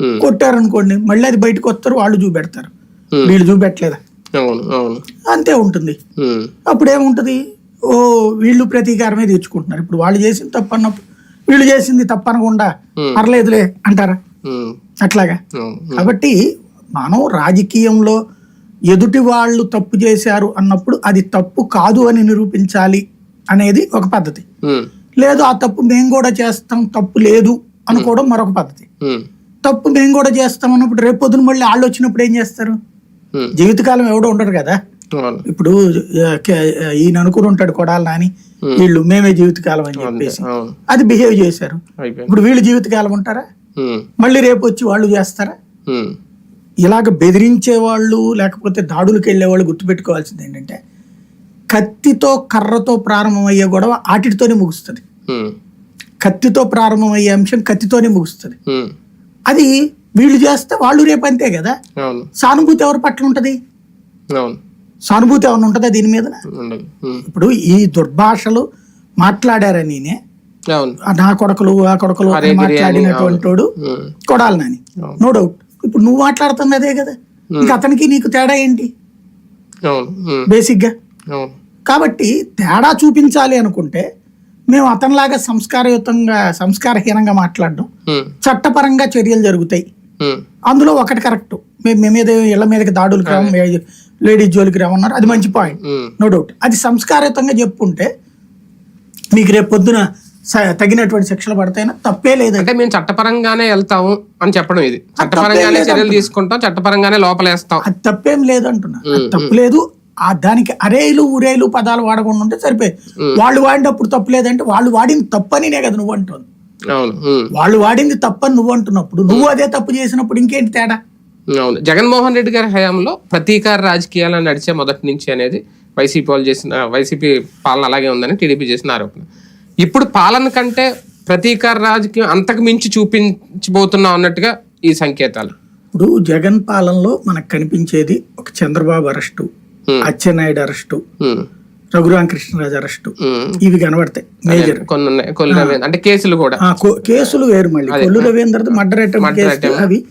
కొట్టారనుకోండి మళ్ళీ అది బయటకు వస్తారు వాళ్ళు చూపెడతారు. వీళ్ళు చూపెట్టలేదా? అంతే ఉంటుంది. అప్పుడు ఏముంటది? ఓ వీళ్ళు ప్రతీకారమే తెచ్చుకుంటున్నారు. ఇప్పుడు వాళ్ళు చేసింది తప్పు అన్నప్పుడు వీళ్ళు చేసింది తప్పు అనకుండా Hmm. పర్లేదులే అంటారా? అట్లాగా? కాబట్టి మనం రాజకీయంలో ఎదుటి వాళ్ళు తప్పు చేశారు అన్నప్పుడు అది తప్పు కాదు అని నిరూపించాలి అనేది ఒక పద్ధతి. లేదు ఆ తప్పు మేము కూడా చేస్తాం తప్పు లేదు అనుకోవడం మరొక పద్ధతి. తప్పు మేము కూడా చేస్తాం అన్నప్పుడు రేపు పొద్దున మళ్ళీ వాళ్ళు వచ్చినప్పుడు ఏం చేస్తారు? జీవితకాలం ఎవడో ఉండరు కదా? ఇప్పుడు ఈయన అనుకుని ఉంటాడు కొడాలి నాని వీళ్ళు మేమే జీవితకాలం అని చెప్పేసి. అది బిహేవ్ చేశారు. ఇప్పుడు వీళ్ళు జీవితకాలం ఉంటారా? మళ్ళీ రేపు వచ్చి వాళ్ళు చేస్తారా? ఇలాగ బెదిరించే వాళ్ళు లేకపోతే దాడులకు వెళ్ళే వాళ్ళు గుర్తుపెట్టుకోవాల్సింది ఏంటంటే కత్తితో కర్రతో ప్రారంభమయ్యే గొడవ ఆటితోనే ముగుస్తుంది. కత్తితో ప్రారంభమయ్యే అంశం కత్తితోనే ముగుస్తుంది. అది వీళ్ళు చేస్తే వాళ్ళు రేపు అంతే కదా? సానుభూతి ఎవరి పట్ల ఉంటది? సానుభూతి ఏమైనా ఉంటుందా దీని మీద? ఇప్పుడు ఈ దుర్భాషలు ఆ నా కొడకలు ఆ కొడకలు మాట్లాడినటువంటి వాడు నాని. No doubt. ఇప్పుడు నువ్వు మాట్లాడుతుంది అదే కదా? ఇంకా అతనికి నీకు తేడా ఏంటి? అవును. ఉమ్, బేసిక్గా అవును. కాబట్టి తేడా చూపించాలి అనుకుంటే మేము అతనిలాగా సంస్కారయుతంగా సంస్కారహీనంగా మాట్లాడడం. చట్టపరంగా చర్యలు జరుగుతాయి. అందులో ఒకటి కరెక్ట్. మేము మీ మీద ఇళ్ళ మీదకి దాడులకు రాము లేడీస్ జోలికి రామన్నారు అది మంచి పాయింట్. No doubt. అది సంస్కారయుతంగా చెప్పుంటే మీకు రేపు పొద్దున తగినటువంటి శిక్షలు పడతాయినా తప్పే లేదు. అంటే మేము చట్టపరంగానే వెళ్తాము అని చెప్పడం ఇది. చట్టపరంగానే చర్యలు తీసుకుంటాం చట్టపరంగానే లోపలేస్తాం. అది తప్పేం లేదు అంటున్నా తప్పు లేదు. ఆ దానికి అరేలు ఉరేలు పదాలు వాడకుండా ఉంటే సరిపోయి వాళ్ళు వాడినప్పుడు తప్పు లేదంటే వాళ్ళు వాడింది తప్పనినే కదా నువ్వు అంటుంది. వాళ్ళు వాడింది తప్పని నువ్వు అంటున్నప్పుడు నువ్వు అదే తప్పు చేసినప్పుడు ఇంకేంటి తేడా? అవును. జగన్మోహన్ రెడ్డి గారి హయాంలో ప్రతీకార రాజకీయాలు నడిచే మొదటి నుంచి అనేది వైసీపీ వాళ్ళు చేసిన వైసీపీ పాలన అలాగే ఉందని టీడీపీ చేసిన ఆరోపణ. ఇప్పుడు పాలన కంటే ప్రతీకార రాజకీయం అంతకు మించి చూపించబోతున్నాం అన్నట్టుగా ఈ సంకేతాలు. ఇప్పుడు జగన్ పాలనలో మనకు కనిపించేది ఒక చంద్రబాబు అరెస్టు. అచ్చెన్నాయుడు అరెస్టు. ఉమ్, రఘురామకృష్ణరాజు అరెస్టు. ఉమ్. ఇవి కనబడతాయి. మేజర్ కొన్ని రవీంద్ర- అంటే కేసులు కూడా. కేసులు వేరు మళ్ళీ. కొల్లు రవీంద్రది మర్డర్ అవి.